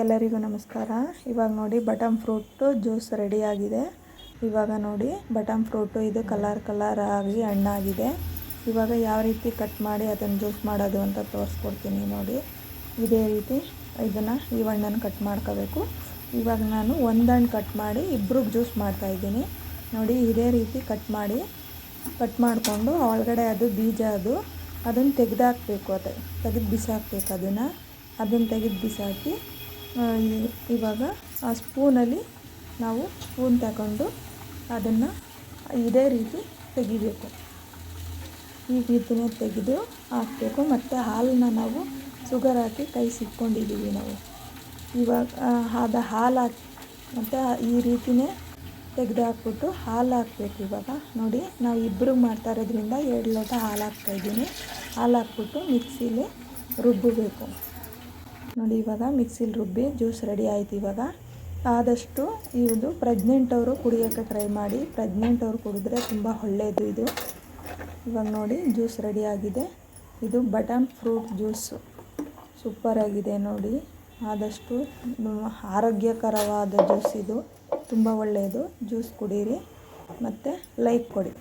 ಎಲ್ಲರಿಗೂ ನಮಸ್ಕಾರ. ಇವಾಗ ನೋಡಿ ಬಟಮ್ ಫ್ರೂಟು ಜ್ಯೂಸ್ ರೆಡಿಯಾಗಿದೆ ಇವಾಗ ನೋಡಿ ಬಟಮ್ ಫ್ರೂಟು ಇದು ಕಲರ್ ಕಲರ್ ಆಗಿ ಹಣ್ಣಾಗಿದೆ. ಇವಾಗ ಯಾವ ರೀತಿ ಕಟ್ ಮಾಡಿ ಅದನ್ನು ಜ್ಯೂಸ್ ಮಾಡೋದು ಅಂತ ತೋರಿಸ್ಕೊಡ್ತೀನಿ ನೋಡಿ. ಇದೇ ರೀತಿ ಇದನ್ನು ಈ ಹಣ್ಣನ್ನು ಕಟ್ ಮಾಡ್ಕೋಬೇಕು. ಇವಾಗ ನಾನು ಒಂದು ಹಣ್ಣು ಕಟ್ ಮಾಡಿ ಇಬ್ರಿಗೆ ಜ್ಯೂಸ್ ಮಾಡ್ತಾಯಿದ್ದೀನಿ ನೋಡಿ ಇದೇ ರೀತಿ ಕಟ್ ಮಾಡಿ ಕಟ್ ಮಾಡಿಕೊಂಡು ಒಳಗಡೆ ಅದು ಬೀಜ ಅದು, ಅದನ್ನು ತೆಗೆದಾಕಬೇಕು ಅದು, ತೆಗೆದು ಬಿಸಾಕಬೇಕು ಅದನ್ನು. ಅದನ್ನು ತೆಗೆದು ಬಿಸಾಕಿ ಇವಾಗ ಆ ಸ್ಪೂನಲ್ಲಿ ನಾವು ಸ್ಪೂನ್ ತಗೊಂಡು ಅದನ್ನು ಇದೇ ರೀತಿ ತೆಗಿಬೇಕು. ಈ ರೀತಿನೇ ತೆಗೆದು ಹಾಕಬೇಕು. ಮತ್ತು ಹಾಲನ್ನ ನಾವು ಶುಗರ್ ಹಾಕಿ ಕೈ ಸಿಕ್ಕೊಂಡಿದ್ದೀವಿ ನಾವು. ಇವಾಗ ಆ, ಅದ ಹಾಲು ಹಾಕಿ ಮತ್ತು ಈ ರೀತಿನೇ ತೆಗೆದು ಹಾಕ್ಬಿಟ್ಟು ಹಾಲು ಹಾಕ್ಬೇಕು ಇವಾಗ. ನೋಡಿ ನಾವು ಇಬ್ಬರು ಮಾಡ್ತಾ ಇರೋದ್ರಿಂದ ಎರಡು ಲೋಟ ಹಾಲು ಹಾಕ್ತಾಯಿದ್ದೀನಿ ಹಾಲು ಹಾಕ್ಬಿಟ್ಟು ಮಿಕ್ಸಿಲಿ ರುಬ್ಬಬೇಕು ನೋಡಿ, ಇವಾಗ ಮಿಕ್ಸಿಲಿ ರುಬ್ಬಿ ಜ್ಯೂಸ್ ರೆಡಿ ಆಯ್ತು ಇವಾಗ. ಆದಷ್ಟು ಇದು ಪ್ರೆಗ್ನೆಂಟ್ ಅವರು ಕುಡಿಯೋಕ್ಕೆ ಟ್ರೈ ಮಾಡಿ. ಪ್ರೆಗ್ನೆಂಟ್ ಅವರು ಕುಡಿದ್ರೆ ತುಂಬ ಒಳ್ಳೆಯದು ಇದು. ಇವಾಗ ನೋಡಿ, ಜ್ಯೂಸ್ ರೆಡಿ ಆಗಿದೆ. ಇದು ಬಟನ್ ಫ್ರೂಟ್ ಜ್ಯೂಸು. ಸೂಪರಾಗಿದೆ ನೋಡಿ. ಆದಷ್ಟು ಆರೋಗ್ಯಕರವಾದ ಜ್ಯೂಸ್ ಇದು. ತುಂಬ ಒಳ್ಳೆಯದು ಜ್ಯೂಸ್ ಕುಡೀರಿ. ಮತ್ತು ಲೈಕ್ ಕೊಡಿ.